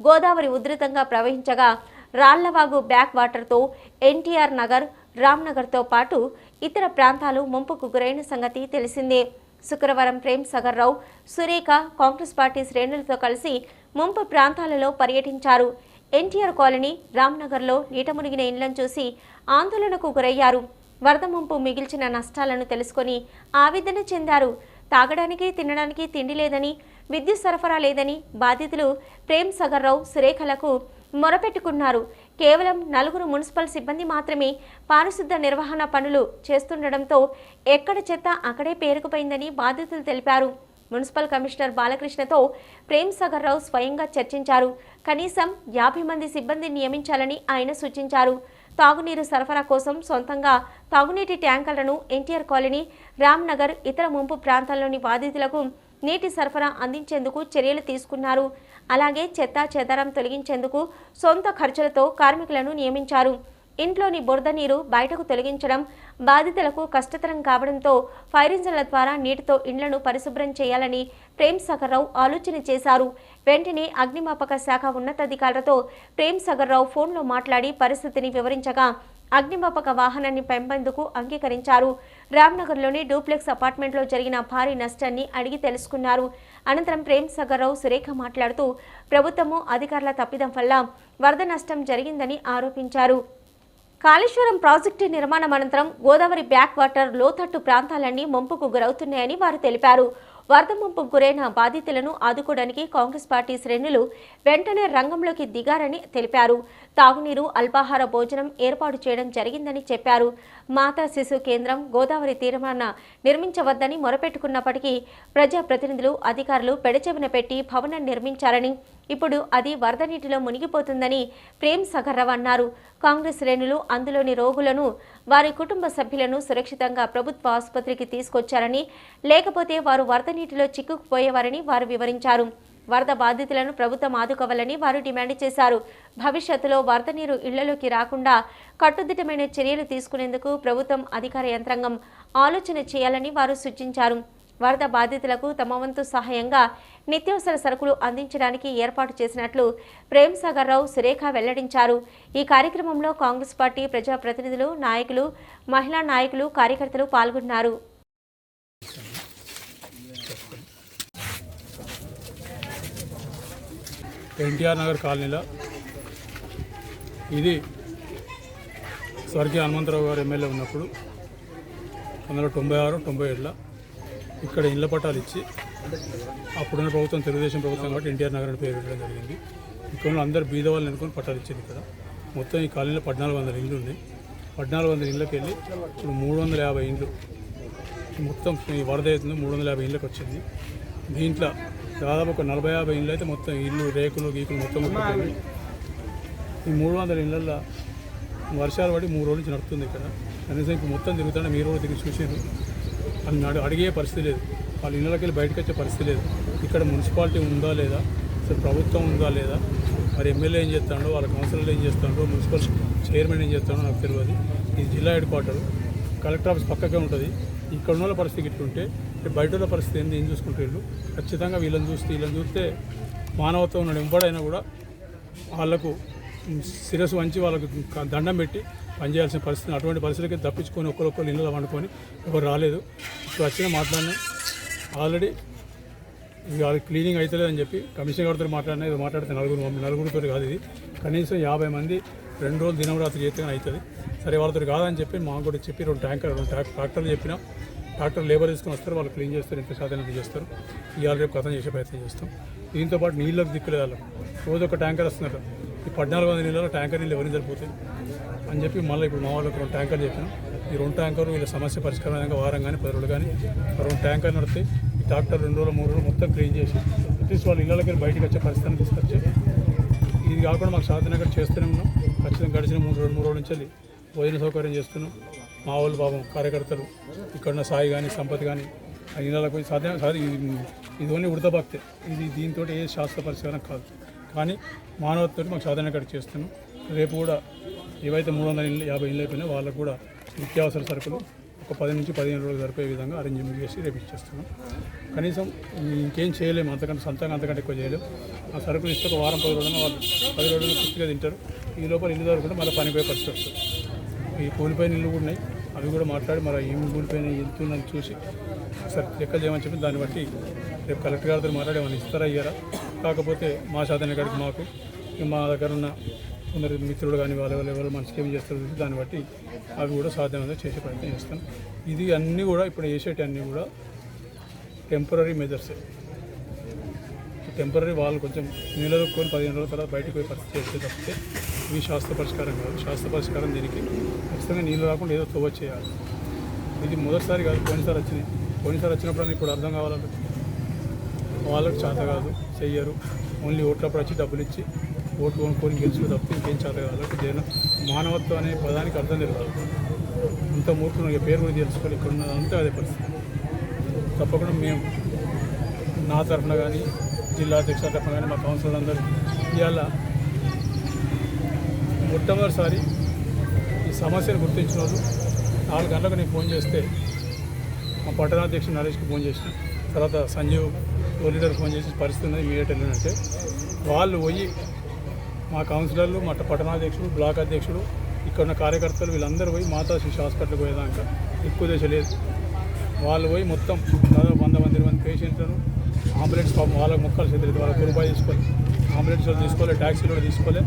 గోదావరి ఉధృతంగా ప్రవహించగా రాళ్ళవాగు బ్యాక్ వాటర్తో ఎన్టీఆర్ నగర్ రామ్నగర్తో పాటు ఇతర ప్రాంతాలు ముంపుకు గురైన సంగతి తెలిసిందే. శుక్రవారం ప్రేమ్ సగర్ రావు సురేఖ కాంగ్రెస్ పార్టీ శ్రేణులతో కలిసి ముంపు ప్రాంతాలలో పర్యటించారు. ఎన్టీఆర్ కాలనీ రామ్నగర్లో నీట మునిగిన ఇండ్లను చూసి ఆందోళనకు గురయ్యారు. వరద ముంపు మిగిల్చిన నష్టాలను తెలుసుకొని ఆవేదన చెందారు. తాగడానికి తినడానికి తిండి లేదని విద్యుత్ సరఫరా లేదని బాధితులు ప్రేమ్ సగర్రావు సురేఖలకు మొరపెట్టుకున్నారు. కేవలం నలుగురు మున్సిపల్ సిబ్బంది మాత్రమే పారిశుద్ధ నిర్వహణ పనులు చేస్తుండటంతో ఎక్కడ చెత్త అక్కడే పేరుకుపోయిందని బాధితులు తెలిపారు. మున్సిపల్ కమిషనర్ బాలకృష్ణతో ప్రేమ్ సగర్రావు స్వయంగా చర్చించారు. కనీసం యాభై మంది సిబ్బంది నియమించాలని ఆయన సూచించారు. తాగునీరు సరఫరా కోసం సొంతంగా తాగునీటి ట్యాంకర్లను ఎన్టీఆర్ కాలనీ రామ్నగర్ ఇతర ముంపు ప్రాంతాల్లోని బాధితులకు నీటి సరఫరా అందించేందుకు చర్యలు తీసుకున్నారు. అలాగే చెత్త చెదారం తొలగించేందుకు సొంత ఖర్చులతో కార్మికులను నియమించారు. ఇంట్లోని బురద నీరు బయటకు తొలగించడం బాధితులకు కష్టతరం కావడంతో ఫైర్ ఇంజన్ల ద్వారా నీటితో ఇండ్లను పరిశుభ్రం చేయాలని ప్రేమ్ సగర్రావు ఆలోచన చేశారు. వెంటనే అగ్నిమాపక శాఖ ఉన్నతాధికారులతో ప్రేమ్ సగర్రావు ఫోన్లో మాట్లాడి పరిస్థితిని వివరించగా అగ్నిమాపక వాహనాన్ని పెంపేందుకు అంగీకరించారు. రామ్నగర్లోని డూప్లెక్స్ అపార్ట్మెంట్లో జరిగిన భారీ నష్టాన్ని అడిగి తెలుసుకున్నారు. అనంతరం ప్రేమ్ సగర్రావు సురేఖ మాట్లాడుతూ ప్రభుత్వము అధికారుల తప్పిదం వల్ల వరద నష్టం జరిగిందని ఆరోపించారు. కాళేశ్వరం ప్రాజెక్టు నిర్మాణం అనంతరం గోదావరి బ్యాక్ వాటర్ లోతట్టు ప్రాంతాలన్నీ ముంపుకు గురవుతున్నాయని వారు తెలిపారు. వరద ముంపుకు గురైన బాధితులను ఆదుకోవడానికి కాంగ్రెస్ పార్టీ శ్రేణులు వెంటనే రంగంలోకి దిగారని తెలిపారు. తాగునీరు అల్పాహార భోజనం ఏర్పాటు చేయడం జరిగిందని చెప్పారు. మాతా శిశు కేంద్రం గోదావరి తీరమాన నిర్మించవద్దని మొరపెట్టుకున్నప్పటికీ ప్రజాప్రతినిధులు అధికారులు పెడచెవిన పెట్టి భవనం నిర్మించారని ఇప్పుడు అది వరద నీటిలో మునిగిపోతుందని ప్రేమ్ సగర్రావు అన్నారు. కాంగ్రెస్ శ్రేణులు అందులోని రోగులను వారి కుటుంబ సభ్యులను సురక్షితంగా ప్రభుత్వ ఆసుపత్రికి తీసుకొచ్చారని లేకపోతే వారు వరద నీటిలో చిక్కుకుపోయేవారని వారు వివరించారు. వరద బాధితులను ప్రభుత్వం ఆదుకోవాలని వారు డిమాండ్ చేశారు. భవిష్యత్తులో వరద నీరు ఇళ్ళలోకి రాకుండా కట్టుదిట్టమైన చర్యలు తీసుకునేందుకు ప్రభుత్వం అధికార యంత్రాంగం ఆలోచన చేయాలని వారు సూచించారు. వరద బాధితులకు తమ వంతు సహాయంగా నిత్యావసర సరుకులు అందించడానికి ఏర్పాటు చేసినట్లు ప్రేమ్ సాగర్ రావు సురేఖ వెల్లడించారు. ఈ కార్యక్రమంలో కాంగ్రెస్ పార్టీ ప్రజాప్రతినిధులు నాయకులు మహిళా నాయకులు కార్యకర్తలు పాల్గొన్నారు. ఎన్టీఆర్ నగర్ కాలనీలో ఇది స్వర్గీయ హనుమంతరావు గారు ఎమ్మెల్యే ఉన్నప్పుడు వందల తొంభై ఆరు తొంభై ఏడులో ఇక్కడ ఇళ్ళ పట్టాలు ఇచ్చి అప్పుడున్న ప్రభుత్వం తెలుగుదేశం ప్రభుత్వం కాబట్టి ఎన్టీఆర్ నగర్ అని పేరు పెట్టడం జరిగింది. ఇక్కడ అందరు బీద వాళ్ళని అనుకుని పట్టాలు ఇచ్చింది ఇక్కడ. మొత్తం ఈ కాలనీలో పద్నాలుగు వందల ఇండ్లు ఉన్నాయి. పద్నాలుగు వందల ఇళ్ళకి వెళ్ళి ఇప్పుడు మూడు వందల యాభై ఇండ్లు. మొత్తం ఈ వరద అవుతుంది మూడు వందల యాభై ఇళ్ళకి వచ్చింది. దీంట్లో దాదాపు ఒక నలభై యాభై ఇండ్లు అయితే మొత్తం ఇల్లు రేకులు గీకులు మొత్తం ఈ మూడు వందల ఇళ్ళల్లో వర్షాలు పడి మూడు రోజుల నుంచి నడుస్తుంది ఇక్కడ. కనీసం ఇప్పుడు మొత్తం తిరుగుతుంటే మీరు కూడా తిరిగి చూసారు అని అడిగే పరిస్థితి లేదు. వాళ్ళ ఇళ్ళకి వెళ్ళి బయటకు వచ్చే పరిస్థితి లేదు. ఇక్కడ మున్సిపాలిటీ ఉందా లేదా? అసలు ప్రభుత్వం ఉందా లేదా? మరి ఎమ్మెల్యే ఏం చేస్తాడో వాళ్ళ కౌన్సిలర్లు ఏం చేస్తాడో మున్సిపల్ చైర్మన్ ఏం చేస్తాడో నాకు తెలియదు ఇది జిల్లా హెడ్ క్వార్టర్ కలెక్టర్ ఆఫీస్ పక్కకే ఉంటుంది. ఇక్కడ ఉన్న వాళ్ళ పరిస్థితి ఇట్లుంటే బయట వాళ్ళ పరిస్థితి ఏంది? ఏం చూసుకుంటే వీళ్ళు? ఖచ్చితంగా వీళ్ళని చూస్తే వీళ్ళని చూస్తే మానవత్వం ఉన్న ఎంపడైనా కూడా వాళ్ళకు శిరస్సు వంచి వాళ్ళకు దండం పెట్టి పనిచేయాల్సిన పరిస్థితి అటువంటి పరిస్థితులకి తప్పించుకొని ఒకరొకరు ఇళ్ళలో వండుకొని ఎవరు రాలేదు. ఇప్పుడు వచ్చిన మాట్లాడినా. ఆల్రెడీ ఇక వాళ్ళకి క్లీనింగ్ అవుతలేదని చెప్పి కమిషనర్ గారితో మాట్లాడినా ఇది మాట్లాడితే నలుగురు నలుగురితో కాదు ఇది. కనీసం యాభై మంది రెండు రోజులు దినవరాత్రి చేస్తే అవుతుంది సరే వాళ్ళతో కాదని చెప్పి మాకు కూడా చెప్పి రెండు ట్యాంకర్ రెండు ట్రాక్ ట్రాక్టర్లు చెప్పినా. ట్రాక్టర్ లేబర్ తీసుకుని వస్తారు వాళ్ళు క్లీన్ చేస్తారు ఇంత శాతం చేస్తారు. ఇవాళ రేపు కథం చేసే ప్రయత్నం చేస్తాం. దీంతో పాటు నీళ్ళకి దిక్కులేదు వాళ్ళు. రోజు ఒక ట్యాంకర్ వస్తున్నారు. ఈ పద్నాలుగు వందల నీళ్ళలో ట్యాంకర్ నీళ్ళు ఎవరిని సరిపోతాయి? అని చెప్పి మళ్ళీ ఇప్పుడు మా వాళ్ళకి రెండు ట్యాంకర్ చెప్పాను. ఈ రెండు ట్యాంకర్లు వీళ్ళ సమస్య పరిష్కారంగా వారం కానీ పది రోజులు కానీ రెండు ట్యాంకర్లు నడితే ఈ ట్రాక్టర్ రెండు రోజులు మూడు రోజులు మొత్తం క్లీన్ చేసి అట్లీస్ట్ వాళ్ళ ఇళ్ళకి బయటకు వచ్చే పరిస్థితిని తీసుకొచ్చి ఇది కాకుండా మాకు సాధనగర్ చేస్తూనే ఉన్నాం. ఖచ్చితంగా గడిచిన మూడు రెండు మూడు రోజుల నుంచి వెళ్ళి భోజన సౌకర్యం చేస్తున్నాం. మా వాళ్ళు పాపం కార్యకర్తలు ఇక్కడ ఉన్న సాయి కానీ సంపత్ కానీ ఆ ఇళ్ళకి పోయి సాధ్యం సాధి ఇది ఓన్లీ ఉడత భక్తే. ఇది దీంతో ఏ శాస్త్ర పరిష్కారం కాదు. కానీ మానవతతో మాకు సాధన ఇక్కడ చేస్తున్నాం. రేపు కూడా ఏవైతే మూడు వందల యాభై ఇళ్ళు అయిపోయినా వాళ్ళకు కూడా నిత్యావసర సరుకులు ఒక పది నుంచి పదిహేను రోజులు సరిపోయే విధంగా అరేంజ్మెంట్ చేసి రేపు ఇచ్చేస్తున్నాం. కనీసం ఇంకేం చేయలేము అంతకంటే సొంతంగా అంతకంటే ఎక్కువ చేయలేము. ఆ సరుకులు ఇస్తే ఒక వారం పది రోజులు వాళ్ళు పది రోజులు పూర్తిగా తింటారు. ఈ లోపల ఇల్లు దొరకకుండా మళ్ళీ పనిపోయే పరిస్థితి వస్తుంది. ఈ కూలిపోయిన ఇల్లు కూడా ఉన్నాయి. అవి కూడా మాట్లాడి మరి ఏమి కూలిపోయిన ఎంత ఉందని చూసి సరే లెక్కలు చేయమని చెప్పి దాన్ని బట్టి రేపు కలెక్టర్ గారితో మాట్లాడి ఏమైనా ఇస్తారా ఇయ్యారా? కాకపోతే మా సాధన కాడికి మాకు? మా దగ్గర ఉన్న కొందరు మిత్రులు కానీ వాళ్ళ వాళ్ళ ఎవరు మనసుకి ఏం చేస్తారు దాన్ని బట్టి అవి కూడా సాధ్యమైనది చేసే ప్రయత్నం చేస్తాను ఇది అన్నీ కూడా ఇప్పుడు చేసేటి కూడా టెంపరీ మెజర్స్ టెంపరీ వాళ్ళు కొంచెం నిలదొక్కుని పదిహేను రోజుల తర్వాత బయటకు పోయి పరిస్థితి చేస్తే తప్పితే ఇవి శాస్త్ర పరిష్కారం కాదు. శాస్త్ర పరిష్కారం దీనికి ఖచ్చితంగా నీళ్ళు రాకుండా ఏదో తవ్వ చేయాలి. ఇది మొదటిసారి కాదు పోయినసారి వచ్చినాయి పోయినసారి వచ్చినప్పుడు ఇప్పుడు అర్థం కావాలంటే. వాళ్ళకి చేత కాదు చెయ్యరు. ఓన్లీ ఓట్లప్పుడు వచ్చి డబ్బులు ఇచ్చి ఓట్లు కొనుక్కొని గెలుచుకు తప్ప ఇంకేం చాలా కాదు? జన మానవత్వం అనే పదానికి అర్థం తెలియదు. ఇంత మూర్ఖులు పేరు కూడా తెలుసుకోవాలి ఇక్కడ ఉన్నదంతా అదే పరిస్థితి. తప్పకుండా మేము నా తరఫున కానీ జిల్లా అధ్యక్షుల తరఫున కానీ మా కౌన్సిలర్ అందరూ ఇవాళ మొట్టమొదటిసారి ఈ సమస్యను గుర్తించిన వాళ్ళు నాలుగు గంటలకు నేను ఫోన్ చేస్తే మా పట్టణాధ్యక్షుడు నరేష్కి ఫోన్ చేసిన. తర్వాత సంజీవ్ ఓ లీడర్ ఫోన్ చేసి పరిస్థితి ఉన్నది మీడియట్ వెళ్ళినంటే వాళ్ళు పోయి మా కౌన్సిలర్లు మా పట్టణాధ్యక్షుడు బ్లాక్ అధ్యక్షుడు ఇక్కడ ఉన్న కార్యకర్తలు వీళ్ళందరూ పోయి మాతా శిశు హాస్పిటల్కి పోయేదాక ఎక్కువ దశ లేదు. వాళ్ళు పోయి మొత్తం దాదాపు వంద మంది ఇరవై మంది పేషెంట్లను అంబులెన్స్ పాపం వాళ్ళకి మొక్కలు చేతులు వాళ్ళకి రూపాయి తీసుకోవాలి అంబులెన్స్ వాళ్ళు తీసుకోవాలి ట్యాక్సీలు కూడా తీసుకోవాలి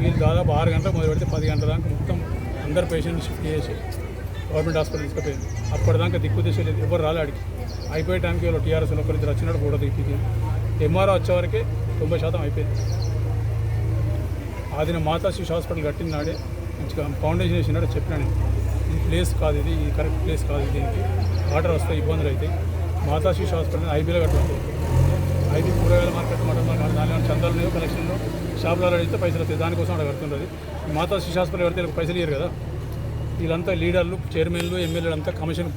వీళ్ళు దాదాపు ఆరు గంటలకు మొదలు పెడితే పది గంటల దాకా మొత్తం అందరు పేషెంట్లు షిఫ్ట్ చేసి గవర్నమెంట్ హాస్పిటల్ తీసుకుపోయింది. అప్పటిదాకా దిక్కు దశ లేదు. ఎవరు రాలే అడిగి అయిపోయే టైంకి వాళ్ళు టీఆర్ఎస్ ఒకరిద్దరు వచ్చినట్టు కూడా దిక్కి ఎంఆర్ఓ వచ్చేవరకే తొంభై శాతం అయిపోయింది. ఆదిన మాతా శిశు హాస్పిటల్ కట్టిన నాడే మంచిగా ఫౌండేషన్ వేసినాడు చెప్పినాను ఈ ప్లేస్ కాదు ఇది ఇది కరెక్ట్ ప్లేస్ కాదు ఇది దీనికి వాటర్ వస్తాయి ఇబ్బందులు అయితే మాతా శిశు హాస్పిటల్ ఐబీలో కట్టుకుంటుంది ఐబీ కూరగాయల మార్కెట్ మాట మార్కెట్ దానిలో చందాలు లేవు కలెక్షన్లో షాపులో అడిగితే పైసలు వస్తాయి. దానికోసం అక్కడ కడుతుంటుంది. మాతా శిశు హాస్పిటల్ కడితే పైసలు ఇయ్యరు కదా? వీళ్ళంతా లీడర్లు చైర్మన్లు ఎమ్మెల్యేలు అంతా కమిషన్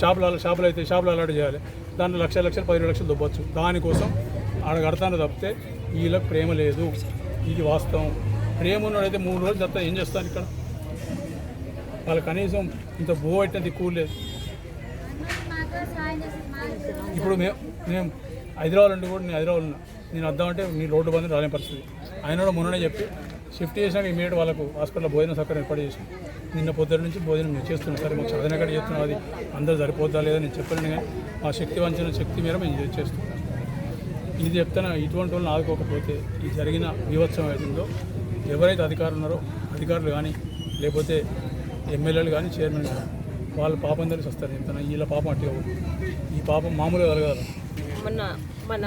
షాపుల షాపులు అయితే షాపులు అలాట్ చేయాలి. దాంట్లో లక్షల లక్షలు పదిహేను లక్షలు దొబ్బచ్చు. దానికోసం ఆడ కడతాను తప్పితే వీళ్ళకి ప్రేమ లేదు. ఇది వాస్తవం. ప్రేమ ఉన్నోడైతే మూడు రోజులు తప్ప ఏం చేస్తారు ఇక్కడ? వాళ్ళు కనీసం ఇంత బో పెట్టినది కూలేదు ఇప్పుడు మేము మేము హైదరాబాద్ ఉండి కూడా నేను హైదరాబాద్ ఉన్నా. నేను వద్దామంటే నీ రోడ్డు బంద్ రాలేని పరిస్థితి. ఆయన కూడా మొన్ననే చెప్పి షిఫ్ట్ చేసినాక ఇమీడియట్ వాళ్ళకు హాస్పిటల్లో భోజన సౌకర్యం ఏర్పాటు చేసి నిన్న పొద్దున్న నుంచి భోజనం మేము చేస్తున్నాం. సరే మాకు చదివిన కాడ చేస్తున్నాం అది? అందరూ సరిపోద్దా లేదా నేను చెప్పలేను కానీ మా శక్తి వంచిన శక్తి మేర మేము చేస్తున్నాం. ఇది చెప్తాను ఇటువంటి వాళ్ళని ఆదుకోకపోతే ఈ జరిగిన వివత్సం ఏదో ఎవరైతే అధికారులు ఉన్నారో అధికారులు కానీ లేకపోతే ఎమ్మెల్యేలు కానీ చైర్మన్ కానీ వాళ్ళ పాపం తెలిసి వస్తారు. చెప్తాను వీళ్ళ పాపం అట్టిగా పోదు. ఈ పాపం మామూలుగా కలగాలి. మన మన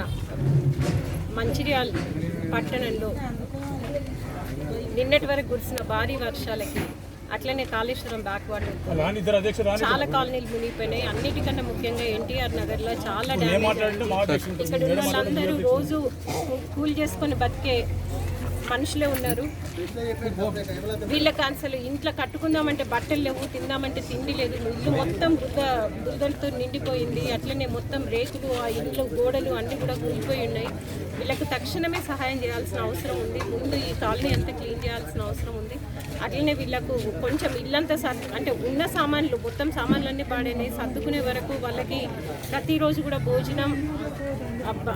మంచిర్యాల పట్టణంలో నిన్నటి వరకు కురిసిన భారీ వర్షాలకి అట్లనే కాళేశ్వరం బ్యాక్ వాటర్ చాలా కాలనీలు మునిగిపోయినాయి. అన్నిటికన్నా ముఖ్యంగా ఎన్టీఆర్ నగర్లో చాలా డ్యామేజ్ ఇక్కడ ఉన్న వాళ్ళందరూ రోజు కూల్ చేసుకొని బతికే మనుషులే ఉన్నారు. వీళ్ళకి అసలు ఇంట్లో కట్టుకుందామంటే బట్టలు లేవు తిందామంటే తిండి లేదు. ఇల్లు మొత్తం బురద బురదలతో నిండిపోయింది. అట్లనే మొత్తం రేకులు ఆ ఇంట్లో గోడలు అన్నీ కూడా కూలిపోయి ఉన్నాయి. వీళ్ళకి తక్షణమే సహాయం చేయాల్సిన అవసరం ఉంది. ముందు ఈ కాలనీ అంతా క్లీన్ చేయాల్సిన అవసరం ఉంది. అట్లనే వీళ్ళకు కొంచెం ఇల్లంతా సర్దు అంటే ఉన్న సామాన్లు మొత్తం సామాన్లన్నీ పాడైనాయి. సర్దుకునే వరకు వాళ్ళకి ప్రతిరోజు కూడా భోజనం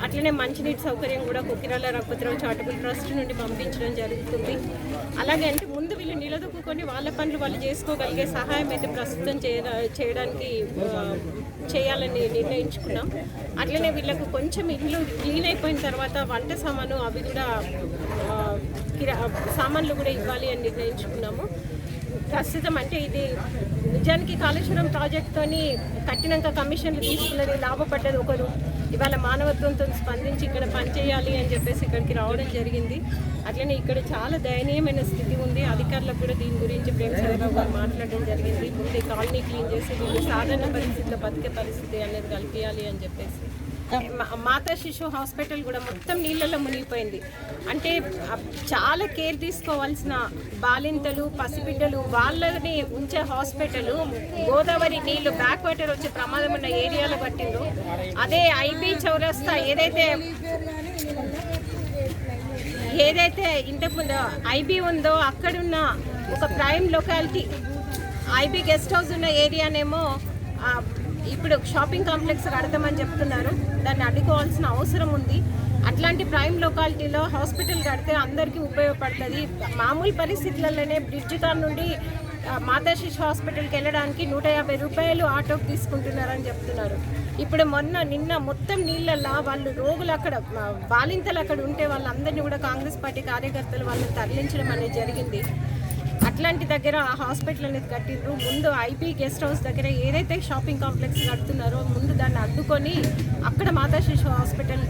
అట్లనే మంచినీటి సౌకర్యం కూడా కుకిరాల రఘుపతిరావు చారిటబుల్ ట్రస్ట్ నుండి పంపించడం జరుగుతుంది. అలాగే అంటే ముందు వీళ్ళు నిలదొక్కుని వాళ్ళ పనులు వాళ్ళు చేసుకోగలిగే సహాయం అయితే ప్రస్తుతం చేయడానికి చేయాలని నిర్ణయించుకున్నాం. అట్లనే వీళ్ళకు కొంచెం ఇల్లు క్లీన్ అయిపోయిన తర్వాత వంట సామాను అవి కూడా సామాన్లు కూడా ఇవ్వాలి అని నిర్ణయించుకున్నాము. ప్రస్తుతం అంటే ఇది నిజానికి కాళేశ్వరం ప్రాజెక్ట్తోని కట్టినాక కమిషన్లు తీసుకున్నది లాభపడ్డది ఒకరు. ఇవాళ మానవత్వంతో స్పందించి ఇక్కడ పనిచేయాలి అని చెప్పేసి ఇక్కడికి రావడం జరిగింది. అట్లనే ఇక్కడ చాలా దయనీయమైన స్థితి ఉంది. అధికారులకు కూడా దీని గురించి ప్రేమ చంద్రబాబు గారు మాట్లాడడం జరిగింది. ముందు కాలనీ క్లీన్ చేసి వీళ్ళు సాధారణ పరిస్థితిలో బతికే పరిస్థితి అనేది కల్పించాలి అని చెప్పేసి. మాతా శిశు హాస్పిటల్ కూడా మొత్తం నీళ్ళలో మునిగిపోయింది. అంటే చాలా కేర్ తీసుకోవాల్సిన బాలింతలు పసిబిడ్డలు వాళ్ళని ఉంచే హాస్పిటల్ గోదావరి నీళ్ళు బ్యాక్ వాటర్ వచ్చే ప్రమాదం ఉన్న ఏరియాలో పట్టిండ్రు. అదే ఐబీ చౌరస్తా ఏదైతే ఏదైతే ఇంతకుముందు ఐబీ ఉందో అక్కడున్న ఒక prime locality IB guest house ఉన్న ఏరియానేమో ఇప్పుడు షాపింగ్ కాంప్లెక్స్ కడతామని చెప్తున్నారు. దాన్ని అడ్డుకోవాల్సిన అవసరం ఉంది. అట్లాంటి ప్రైమ్ లొకాలిటీలో హాస్పిటల్ కడితే అందరికీ ఉపయోగపడుతుంది. మామూలు పరిస్థితులలోనే బ్రిడ్జ్ కార్ నుండి మాతా శిశు హాస్పిటల్కి వెళ్ళడానికి నూట యాభై రూపాయలు ఆటోకి తీసుకుంటున్నారని చెప్తున్నారు. ఇప్పుడు మొన్న నిన్న మొత్తం నీళ్ళల్లో వాళ్ళు రోగులు అక్కడ బాలింతలు అక్కడ ఉంటే వాళ్ళందరినీ కూడా కాంగ్రెస్ పార్టీ కార్యకర్తలు వాళ్ళని తరలించడం అనేది జరిగింది. అట్లాంటి దగ్గర ఆ హాస్పిటల్ అనేది కట్టిండ్రు. ముందు ఐపీ గెస్ట్ హౌస్ దగ్గర ఏదైతే షాపింగ్ కాంప్లెక్స్ కడుతున్నారో ముందు దాన్ని అడ్డుకొని అక్కడ మాతా శిశు హాస్పిటల్